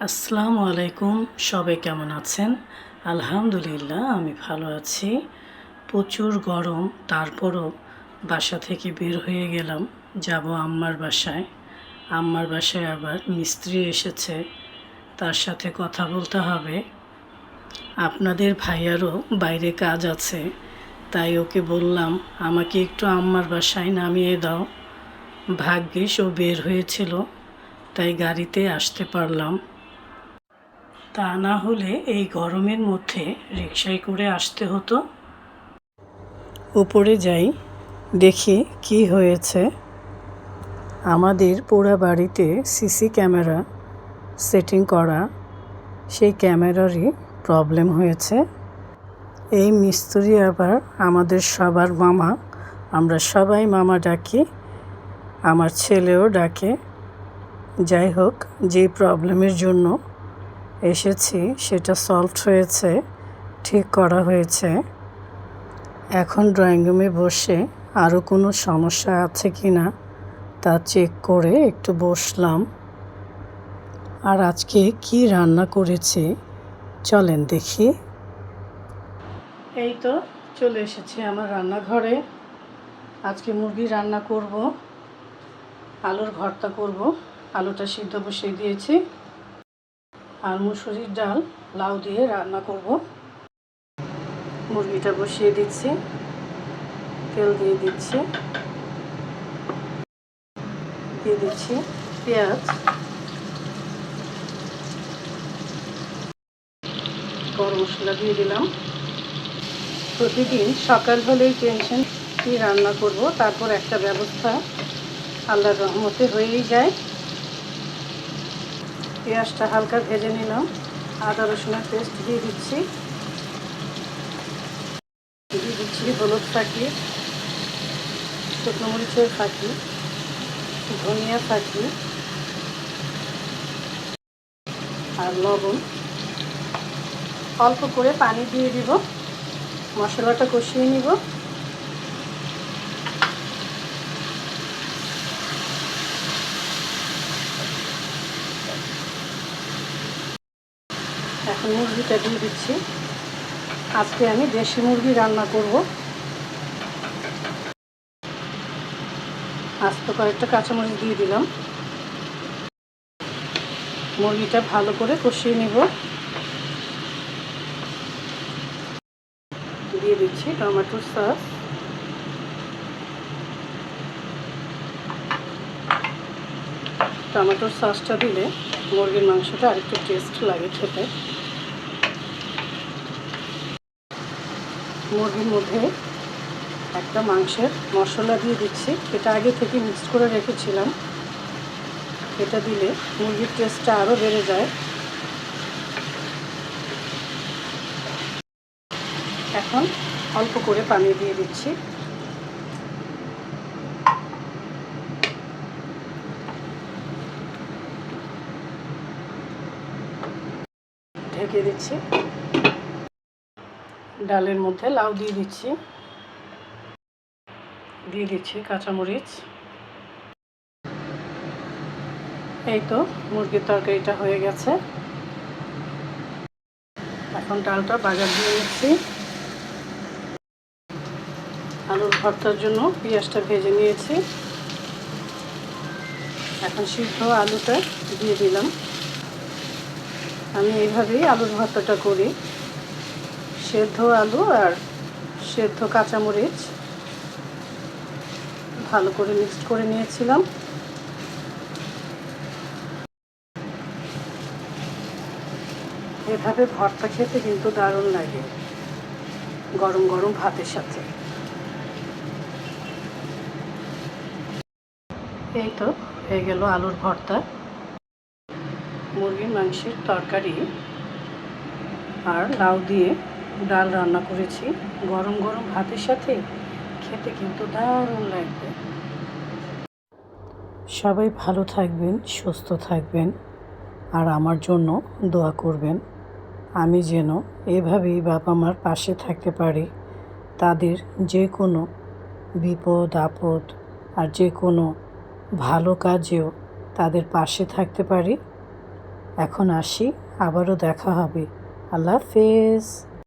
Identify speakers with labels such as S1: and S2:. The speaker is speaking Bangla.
S1: আসসালামু আলাইকুম, সবাই কেমন আছেন? আলহামদুলিল্লাহ, আমি ভালো আছি। প্রচুর গরম, তারপরও বাসা থেকে বের হয়ে গেলাম। যাব আম্মার বাসায়। আম্মার বাসায় আবার মিস্ত্রি এসেছে। তার সাথে কথা বলতে হবে। আপনাদের ভাইয়ারও বাইরে কাজ আছে। তাই ওকে বললাম, আমাকে একটু আম্মার বাসায় নামিয়ে দাও। ভাগ্যিস ও বের হয়েছিল, তাই গাড়িতে আসতে পারলাম। তা না হলে এই গরমের মধ্যে রিক্সায় করে আসতে হতো। উপরে যাই, দেখি কি হয়েছে। আমাদের পোড়া বাড়িতে সিসি ক্যামেরা সেটিং করা, সেই ক্যামেরারই প্রবলেম হয়েছে। এই মিস্ত্রি আবার আমাদের সবার মামা, আমরা সবাই মামা ডাকি, আমার ছেলেও ডাকে। যাই হোক, যে প্রবলেমের জন্য এসেছি, সেটা সলভ হয়েছে, ঠিক করা হয়েছে। এখন ড্রয়িং রুমে বসে আরও কোনো সমস্যা আছে কি না, তা চেক করে একটু বসলাম। আর আজকে কি রান্না করেছি, চলেন দেখি। এই তো, চলে এসেছি আমার রান্নাঘরে। আজকে মুরগি রান্না করব, আলুর ভর্তা করব, আলুটা সিদ্ধ বসিয়ে দিয়েছি। আর মুসুরির ডাল, লাউ দিয়ে রান্না করব। মুরগিটা বসিয়ে দিচ্ছি, তেল দিয়ে দিচ্ছি দিয়ে দিচ্ছি পেঁয়াজ। গরম মশলা দিয়ে দিলাম। প্রতিদিন সকাল হলেই টেনশন কি রান্না করব, তারপর একটা ব্যবস্থা আল্লাহর রহমতে হয়েই যায়। পেঁয়াজটা হালকা ভেজে নিলাম। আদা রসুনের পেস্ট দিয়ে দিচ্ছি। দিয়ে দিচ্ছি হলুদ ফাঁকি, শুকনো মরিচের ফাঁকি, ধনিয়া ফাঁকি আর লবণ। অল্প করে পানি দিয়ে দিব। মশলাটা কষিয়ে নিব। মুরগিটা দিয়ে দিচ্ছি। আজকে আমি দেশি মুরগি রান্না করব। আস্ত কয়েকটা কাঁচামরিচ দিয়ে দিলাম। মুরগিটা ভালো করে কষিয়ে নিব। দিয়ে দিচ্ছি টমেটোর সস। টমেটোর সসটা দিলে মুরগির মাংসটা আরেকটু টেস্ট লাগে খেতে। মুরগির মধ্যে একটা মাংসের মশলা দিয়ে দিচ্ছি। এটা আগে থেকে মিক্স করে রেখেছিলাম। এটা দিলে মুরগির টেস্টটা আরও বেড়ে যায়। এখন অল্প করে পানি দিয়ে দিচ্ছি। ঢেকে দিচ্ছি। ডালের মধ্যে লাউ দিয়ে দিচ্ছি। দিয়ে দিচ্ছি কাঁচামরিচ। এই তো মুরগির তরকারিটা হয়ে গেছে। এখন ডালটা বাগার দিয়ে নিচ্ছি। আলুর ভর্তার জন্য পেঁয়াজটা ভেজে নিয়েছি। এখন সিদ্ধ আলুটা দিয়ে দিলাম। আমি এইভাবেই আলুর ভর্তাটা করি। সেদ্ধ আলু আর সেদ্ধ কাঁচামরিচ। ভালো করে মিক্সড করে নিয়েছিলাম। এভাবে ভর্তা খেতে কিন্তু দারুণ লাগে। গরম গরম ভাতের সাথে। এই তো হয়ে গেল আলুর ভর্তা। মুরগির মাংসের তরকারি আর লাউ দিয়ে ডাল রান্না করেছি। গরম গরম ভাতের সাথে খেতে কিন্তু দারুণ লাগবে। সবাই ভালো থাকবেন, সুস্থ থাকবেন আর আমার জন্য দোয়া করবেন। আমি যেন এভাবেই বাবা মার পাশে থাকতে পারি। তাদের যে কোনো বিপদ, আপদ আর যে কোনো ভালো কাজেও তাদের পাশে থাকতে পারি। এখন আসি, আবারও দেখা হবে। আল্লাহ হাফেজ।